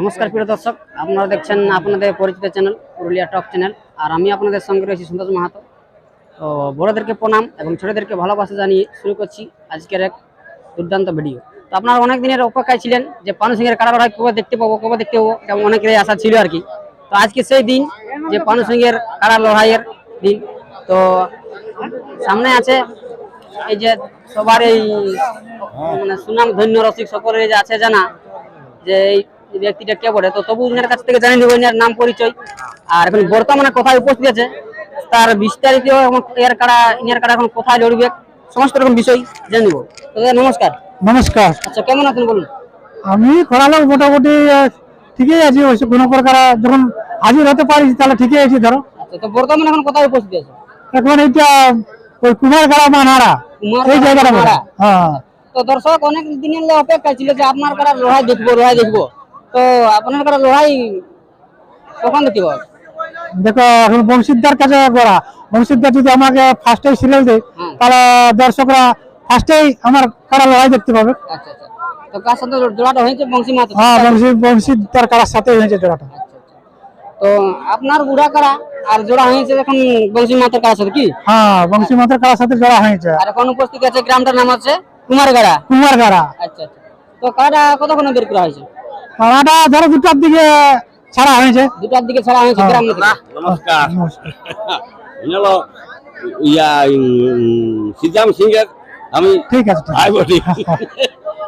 নমস্কার প্রিয় দর্শক, আপনারা দেখছেন আপনাদের পরিচিত চ্যানেল, পুরুলিয়া টপ চ্যানেল, আর আমি আপনাদের সঙ্গে রয়েছি সন্তোষ মাহাতো। তো বড়োদেরকে প্রণাম এবং ছোটদেরকে ভালোবাসা জানিয়ে শুরু করছি আজকের এক দুর্দান্ত ভিডিও। তো আপনারা অনেক দিনের অপেক্ষায় ছিলেন যে পানু সিংহের কারা লড়াই কবে দেখতে পাবো, কবে দেখতে পাবো এবং অনেকেরই আশা ছিল আর কি। তো আজকে সেই দিন যে পানু সিংহের কারা লড়াইয়ের দিন। তো সামনে আছে এই যে সবার এই মানে সুনাম ধন্য রসিক সকলের যে আছে জানা যে এই ব্যক্তিটা কে বলে তো তবু ইনার কাছ থেকে জানিয়ে নেব ইনার নাম পরিচয়। আর এখন বর্তমানে কোথায় উপস্থিত আছে তার বিস্তারিত এবং এর কারা ইনার কারা এখন কোথায় লড়বে সমস্ত রকম বিষয় জেনে নেব তো নমস্কার। নমস্কার। আচ্ছা কেমন আছেন বলুন? আমি খরালো মোটামুটি ঠিকই আছি কোনো প্রকার যখন হাজির হতে পারি তাহলে ঠিকই আছি ধরো। আচ্ছা তো বর্তমানে এখন কোথায় উপস্থিত আছে? এখন এইটা ওই কুমারগাড়া মানারা এই জায়গাটা হ্যাঁ। তো দর্শক অনেক দিনের অপেক্ষা ছিল যে আপনার কারা লড়াই দেখব লড়াই দেখব তো আপনার কারা লড়াই কখন দেখতে পাবো দেখো এখন বংশীদার কাছে গড়া বংশীদার যদি আমাকে ফার্স্টে সিরিয়াল দেয় হুম। তাহলে দর্শকরা ফার্স্টেই আমার কারা লড়াই দেখতে পাবে। আচ্ছা আচ্ছা। তো কার সাথে জোড়াটা হয়েছে? বংশী মাহাতো হ্যাঁ বংশী বংশীদার কারার সাথে হয়েছে জোড়াটা। তো আপনার বুড়া কারা? আর জোড়া হয়েছে এখন বংশী মাতার কারার সাথে কি? হ্যাঁ বংশী মাতার কারার সাথে জোড়া হয়েছে। আর এখন উপস্থিত আছে গ্রামটার নাম আছে? কুমারগাড়া? কুমারগাড়া। আচ্ছা আচ্ছা। তো কারাটা কতক্ষণ বের করা হয়েছে? কারাটা ধরো দুটার দিকে ছাড়া হয়েছে। দুটার দিকে ছাড়া হয়েছে গ্রাম থেকে? নমস্কার। হলো ইয়া সিদ্ধাম সিং এর আমি ঠিক আছে ঠিক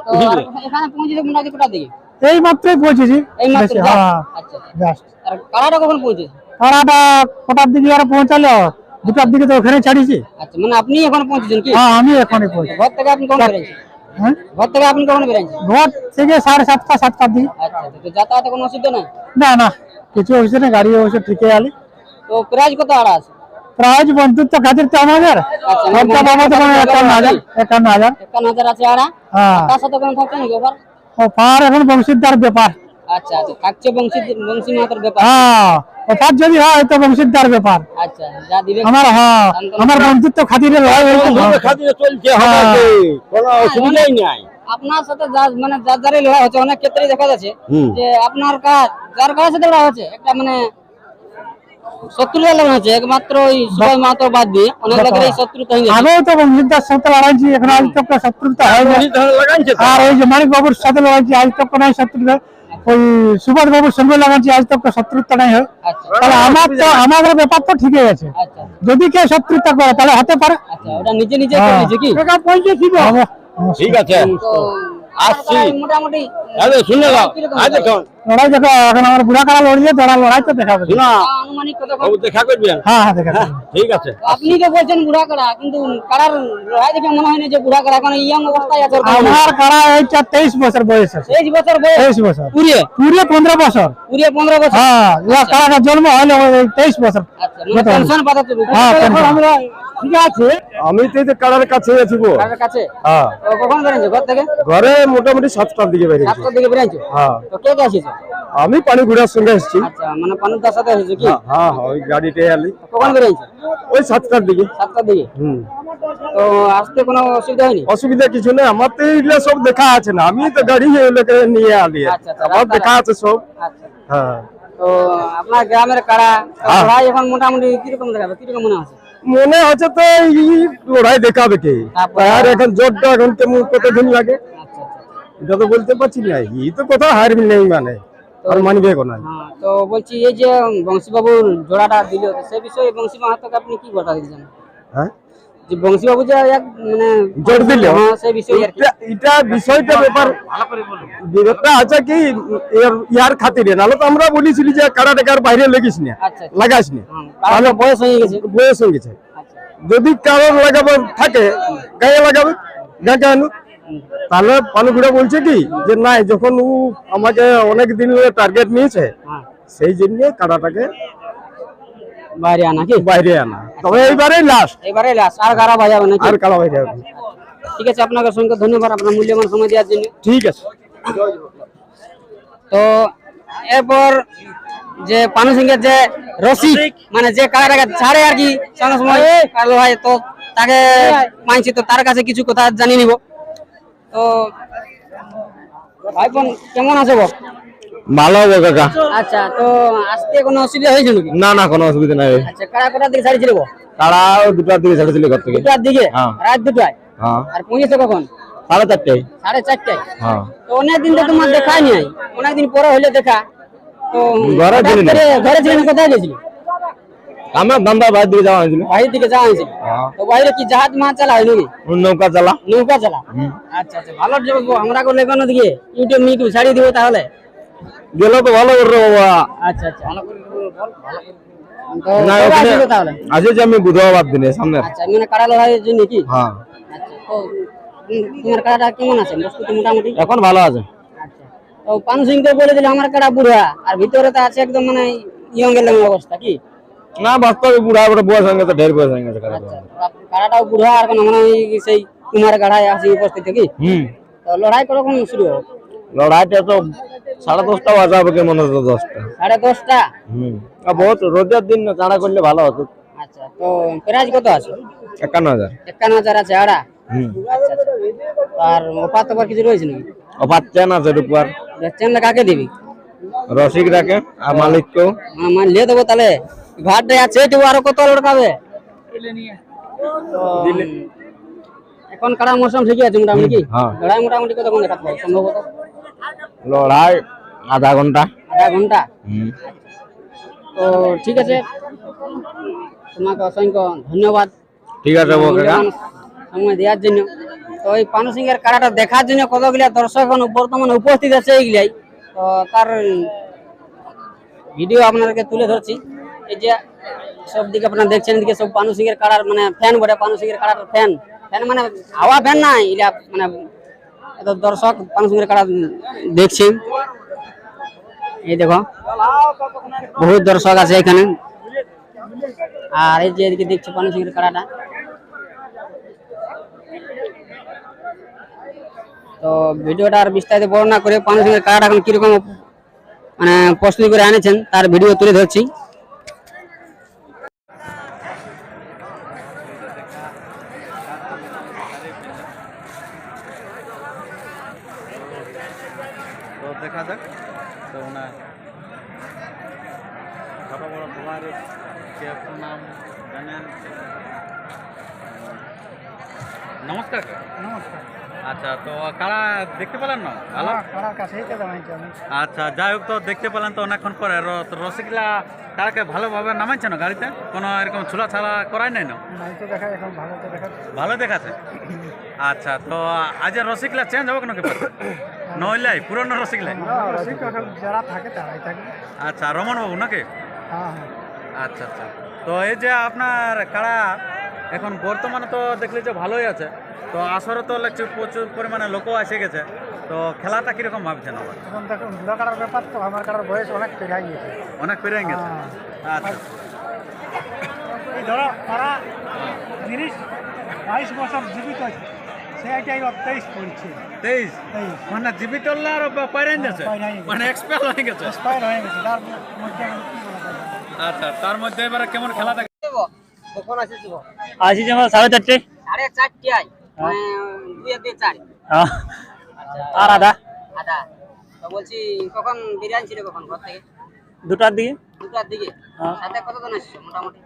তো আর এখানে পৌঁছেছে মোটামুটি কোটার দিকে? এই মাত্রই পৌঁছেছি। এই মাত্র? হ্যাঁ আচ্ছা আচ্ছা। জাস্ট আর কারাটা কখন পৌঁছেছে? কারাটা কটার দিকে আর পৌঁছালো। দুটার দিকে তো ওখানে ছাড়িয়েছি। আচ্ছা মানে আপনি এখন পৌঁছেছেন কি? হ্যাঁ আমি এখনই পৌঁছি ঘর থেকে আপনি কখন বেরিয়েছেন হ্যাঁ? ঘর থেকে আপনি কখন বেরিয়েছেন ঘর থেকে সাড়ে সাতটা সাতটার দিকে। আচ্ছা আচ্ছা তো যাতায়াতে কোনো অসুবিধা নাই? না না কিছু হয়েছে না গাড়ি অবশ্য ঠিকই আলি তো প্রাইজ কত আড়া আছে? প্রাইজ বন্ধুত্ব খাতির তো আমাদের আচ্ছা, সবটা বাবা তো একান্ন হাজার একান্ন হাজার। একান্ন হাজার আছে আড়া? হ্যাঁ। তার সাথে কোনো থাকছে নাকি ওভার অফার এখন বংশীদার ব্যাপার। আচ্ছা আচ্ছা। থাকছে বংশী বংশী মাতার ব্যাপার। হ্যাঁ যদি হয় তো বংশীদার ব্যাপার। আচ্ছা যা দিবে আমার হ্যাঁ আমার বন্ধুত্ব খাতিরে লড়াই হয়েছে খাতিরে চলছে হবে কোনো অসুবিধাই নাই। আপনার সাথে যা- মানে যার যারে লড়াই হচ্ছে অনেক ক্ষেত্রে দেখা যাচ্ছে যে আপনার কাজ যার কার সাথে লড়াই হচ্ছে একটা মানে শত্রুতা লড়াই হচ্ছে একমাত্র ওই বাদ দিয়ে অনেক লোকের শত্রুতা হয়ে তো বংশীদার সাথে লড়াইছি এখন আজ শত্রুতা তো। আর ওই যে মানিক বাবুর সাথে লড়াইছি আজ তক নাই শত্রুতা। ওই সুভাষ বাবুর সঙ্গে লাগাচ্ছি আজ তো শত্রুতা নাই হয় আচ্ছা। তাহলে আমার তো আমাদের ব্যাপার তো ঠিকই আছে। আচ্ছা। যদি কেউ শত্রুতা করে তাহলে হতে পারে। আচ্ছা ওটা নিজে নিজে হ্যাঁ। কি হবে। ঠিক আছে। আসছি। মোটামুটি আরে শুনে নাও আজ দেখুন লড়াই দেখো এখন আমার বুড়া কারা লড়িয়ে তোরা লড়াই তো দেখাবে শোনা আনুমানিক কত বাবু দেখা করবেন হ্যাঁ হ্যাঁ দেখা ঠিক আছে। আপনি তো বলছেন বুড়া কাড়া কিন্তু কাড়ার লড়াই দেখে মনে হয় না যে বুড়া এখন ইয়াং অবস্থায় আছে। আমার কারা এইটা তেইশ বছর বয়স আছে। তেইশ বছর বয়স। তেইশ বছর। পুরিয়ে পুরিয়ে পনেরো বছর। পুরিয়ে পনেরো বছর। হ্যাঁ ইয়া কারাটা জন্ম হলে ওই তেইশ বছর। আচ্ছা মানে পেনশন পাতা তো হ্যাঁ আমরা ঠিক আছে। আমি তো এই কারার কাছে আছি গো। কাছে? হ্যাঁ। কখন ঘর থেকে? ঘরে মোটামুটি সাতটার দিকে বেরিয়েছি হ্যাঁ। তো কে কে আসিস আমি পানি ঘোড়ার সঙ্গে এসেছি আচ্ছা মানে সাথে এসেছে কি? হ্যাঁ হ্যাঁ ওই গাড়িতে আলি কখন বেরিয়েছে ওই সাতটার দিকে। সাতটার দিকে? হুম। তো আসতে কোনো অসুবিধা হয়নি? অসুবিধা কিছু নেই আমার তো এইগুলা সব দেখা আছে না। আমি তো গাড়ি এগুলোকে নিয়ে আলি। আচ্ছা, আচ্ছা, আমার দেখা আছে সব। হ্যাঁ। তো আপনার গ্রামের। লড়াই এখন মোটামুটি কীরকম দেখাবে? কীরকম মনে আছে মনে হচ্ছে তো এই লড়াই দেখাবে কে? আর এখন জোরটা এখন কেমন কতদিন লাগে? এটা তো বলতে পারছি না এই তো কোথাও হারবি নেই মানে আর মানবে কোনা হ্যাঁ তো বলছি এই যে বংশীবাবুর জোড়াটা দিল সে বিষয়ে বংশী মাহাতোকে আপনি কি কথা দিচ্ছেন হ্যাঁ? যে বংশীবাবু যে এক মানে জোর দিল। হ্যাঁ সেই বিষয়ে আর কি। এটা- বিষয়টা ব্যাপার ব্যাপারটা আছে কি এর- ইয়ার খাতিরে নাহলে তো আমরা বলেছিলি যে কারা টাকার বাইরে লাগিস না আচ্ছা আচ্ছা। লাগাইস না। হুম, কারণ বয়স হয়ে গেছে। বয়স হয়ে গেছে। আচ্ছা। যদি কারোর লাগাবে থাকে গায়ে লাগাবে গা কেন তাহলে পানুগুড়া বলছে কি যে নাই যখন ও আমাকে অনেক দিন টার্গেট নিয়েছে হ্যাঁ। সেই জন্য কারাটাকে বাইরে আনা কি? বাইরে আনা। তবে এইবারে লাস্ট এবারে লাস্ট আর বাজাবে নাকি? আর কারা বাইরে ঠিক আছে আপনাকে অসংখ্য ধন্যবাদ আপনার মূল্যবান সময় দেওয়ার জন্য। ঠিক আছে। তো এরপর যে পানু সিংহের যে রসিক মানে যে কারাটাকে ছাড়ে আর কি সঙ্গে সময় কালো ভাই তো তাকে মানছি তো তার কাছে কিছু কথা জানিয়ে নিব। তো ভাই বোন কেমন আছে ভালো হবে কাকা। আচ্ছা তো আসতে কোনো অসুবিধা হয়েছে নাকি? না না কোনো অসুবিধা নাই। আচ্ছা কারা কোটার দিকে ছাড়িয়েছিল গো তারা দুটার দিকে ছেড়েছিল ঘর থেকে। দুটার দিকে? হ্যাঁ। রাত দুটায়? হ্যাঁ। আর পৌঁছেছে কখন? সাড়ে চারটে সাড়ে চারটায়? হ্যাঁ। তো অনেকদিন তো তোমার দেখাই নাই। অনেকদিন পরে হইলে দেখা। তো ঘরে হঠাৎ ছিলি না? করে ঘরে ছিলেন কোথায় আমার বাইরের দিকে যাওয়া হয়েছিল। বাইরের দিকে যাওয়া হয়েছিল? হ্যাঁ। তো বাইরে কি জাহাজ মাছ চালা হয় নাকি নৌকা চালা। নৌকা চালা? আচ্ছা আচ্ছা ভালো যাব আমরা করলে কোনো দিকে ইউটিউব ছাড়িয়ে দিব তাহলে। গেলে তো ভালো বাবা। আচ্ছা আচ্ছা ভালো করে বল, ভালো করে। আমি বুধবার দিনে সামনে আচ্ছা মানে কাড়া লড়াইয়ের জন্য কি? হ্যাঁ। আচ্ছা তোমার কাড়াটা কেমন আছে? মোটামুটি? এখন ভালো আছে। আচ্ছা তো পানু সিং তো বলে দিল আমার কাড়া বুড়া? আর ভিতরে তো আছে একদম মানে ইয়ং এর অবস্থা কি? না বাস্তবে বুড়া বুড়া বয়স হয়ে গেছে ঢের বয়স হয়ে গেছে আচ্ছা কাড়াটাও বুড়া আর কোনো মানে সেই কুমার কাড়ায় আসি উপস্থিত কি হুম। তো লড়াই কখন শুরু হবে? লড়াইটা তো সাড়ে দশটা বাজা হবে মনে হতো দশটা। সাড়ে দশটা? হুম। আর বহুত রোজার দিন না চাঁড়া করলে ভালো হতো। আচ্ছা তো প্রাইজ কত আছে? একান্ন হাজার। একান্ন হাজার আছে আড়া? হুম। আচ্ছা আচ্ছা। আর অফার তোফার কিছু রয়েছে নাকি? অফার চেন আছে রূপার চ্যানেল কাকে দিবি? রসিক রাখে আর মালিককেও। মানে লিয়ে দেবো তাহলে। ঘাটে আছে একটু আরও কত লড়কাবে তো, এখন কারা মৌসুম ঠিকই আছে মোটামুটি কি? হ্যাঁ। লড়াই মোটামুটি কতক্ষণ দেখাতে পারবে সম্ভবত? লড়াই আধা ঘণ্টা। আধা ঘণ্টা? তো ঠিক আছে। তোমাকে অসংখ্য ধন্যবাদ। ঠিক আছে সময় দেওয়ার জন্য। তো এই পানু সিং এর কারাটা দেখার জন্য কতগুলা দর্শক এখন বর্তমানে উপস্থিত আছে এইগুলাই। তো তার ভিডিও আপনাদেরকে তুলে ধরছি। এই যে সব দিকে আপনারা দেখছেন, এদিকে সব পানু সিং এর কারার মানে ফ্যান বটে, পানু সিং এর কারার ফ্যান ফ্যান মানে হাওয়া ফ্যান নাই এটা মানে এত দর্শক পানু সিং এর কারা দেখছেন এই দেখো, বহুত দর্শক আছে এখানে। আর এই যে এদিকে দেখছ পানু সিং এর কারাটা তো ভিডিওটা আর বিস্তারিত বর্ণনা করে পানু সিং এর কারাটা এখন কীরকম মানে প্রস্তুতি করে আনেছেন, তার ভিডিও তুলে ধরছি। দেখা যাক। তো ওনার ছোট বড় কে নাম জানেন? নমস্কার নমস্কার। আচ্ছা তো কারা দেখতে পেলেন না? ভালো? কারার কাছেই তো জানাইছি আমি। আচ্ছা যাই হোক তো দেখতে পেলেন তো অনেকক্ষণ পরে। রসিকলা তারাকে ভালোভাবে নামাইছে না গাড়িতে? কোনো এরকম ছোলা ছাড়া করাই নাই না? দেখা এখন ভালো তো ভালো দেখাচ্ছে। আচ্ছা তো আজ রসিকলা চেঞ্জ হবে কেন কি নইলাই পুরনো রসিকলাই যারা থাকে তারাই থাকে। আচ্ছা রমন বাবু নাকি? হ্যাঁ হ্যাঁ। আচ্ছা আচ্ছা। তো এই যে আপনার কাড়া এখন বর্তমানে তো দেখলি যে ভালোই আছে। তো আসরে তো লাগছে প্রচুর পরিমাণে লোকও এসে গেছে। তো খেলাটা কীরকম ভাবছেন আবার? এখন দেখুন বুড়ো কাটার ব্যাপার তো আমার কাটার বয়স অনেক পেরিয়ে গিয়েছে অনেক পেরিয়ে গেছে? হ্যাঁ। আচ্ছা। এই ধরো তারা জিনিস বাইশ বছর জীবিত আছে। সেইটাই ওর তেইশ পড়ছে। তেইশ? তেইশ। মানে জীবিত আর হ্যাঁ, গেছে। মানে এক্সপায়ার হয়ে গেছে? এক্সপায়ার হয়ে তার মধ্যে? আচ্ছা তার মধ্যে এবারে কেমন খেলা থাকে কখন আসিস আমার সাড়ে চারটে। সাড়ে চারটায়? মানে দুই দিয়ে চার? আর আধা আধা তো বলছি কখন বিরিয়ানি ছিল কখন ঘর থেকে? দুটার দিকে। দুটার দিকে? হ্যাঁ। সাথে কতজন আসছে মোটামুটি?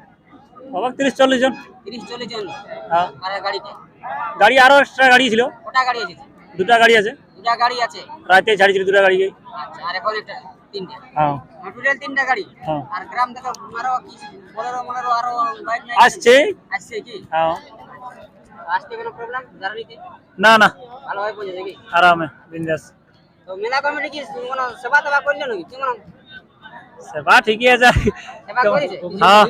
বাবা তিরিশ চল্লিশ জন? তিরিশ চল্লিশ জন হ্যাঁ। আর গাড়িতে? গাড়ি আরও এক্সট্রা গাড়ি ছিল। কটা গাড়ি এসেছে দুটা গাড়ি আছে। দুটা গাড়ি আছে। রাতে ছাড়িয়েছিল দুটা গাড়ি আচ্ছা আর এখন একটা তিনটা। হ্যাঁ। টোটাল তিনটা গাড়ি। হ্যাঁ। আর গ্রাম থেকে আরও কি বলেরো মলেরো আরও বাইক নাই। আসছে। আসছে কি? হ্যাঁ। আসতে কোনো প্রবলেম জার্নিতে না না। ভালোভাবে পৌঁছে দেখি আরামে বিন্দাস। তো মেলা কমিটি কি মানে সেবা তেবা করল নাকি? কি মানে সেবা ঠিকই আছে। সেবা করেছে? হ্যাঁ।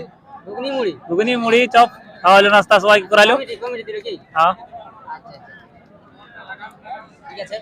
ঘুগনি মুড়ি চপ খাওয়াইলো নাস্তা সবাই করালো। হ্যাঁ। আচ্ছা আচ্ছা। ঠিক আছে।